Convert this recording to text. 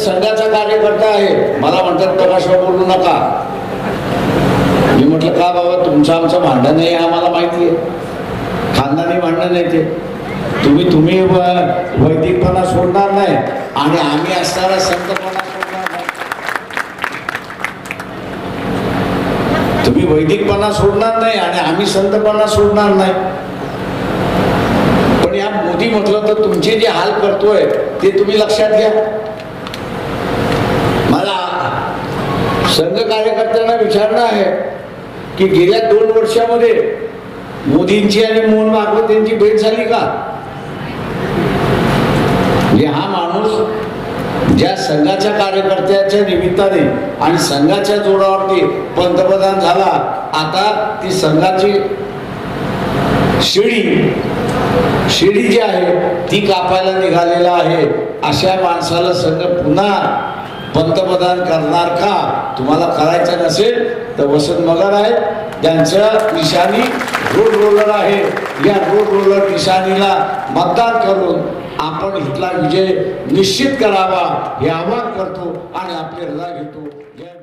संघाचा कार्यकर्ता आहे. मला म्हणतात प्रकाशराव बोलू नका. मी म्हटलं का बाबा? तुमचं आमचं भांडण आहे आम्हाला माहिती आहे. खानदानी भांडण आहे ते. तुम्ही तुम्ही वैदिकपणा सोडणार नाही आणि आम्ही असणारा संतपणा सोडणार नाही? तुम्ही वैदिकपणा सोडणार नाही आणि आम्ही संतपणा सोडणार नाही. पण या मोदी म्हटलं तर तुमचे जे हाल करतोय ते तुम्ही लक्षात घ्या मला संघ कार्यकर्त्यांना विचारणं आहे की गेल्या दोन वर्षामध्ये मोदींची आणि मोहन भागवत यांची भेट झाली का? म्हणजे हा माणूस ज्या संघाच्या कार्यकर्त्याच्या निमित्ताने आणि संघाच्या जोडावरती पंतप्रधान झाला आता ती संघाची शिडी शिडी जी आहे ती कापायला निघालेला आहे. अशा माणसाला संघ पुन्हा पंतप्रधान करणार का? तुम्हाला करायचं नसेल तर वसंत मगर आहे. त्यांचं निशाणी रोड रोलर आहे. या रोड रोलर निशाणीला मतदान करून आपण इथला विजय निश्चित करावा हे आवाहन करतो आणि आपले हृदय घेतो. जय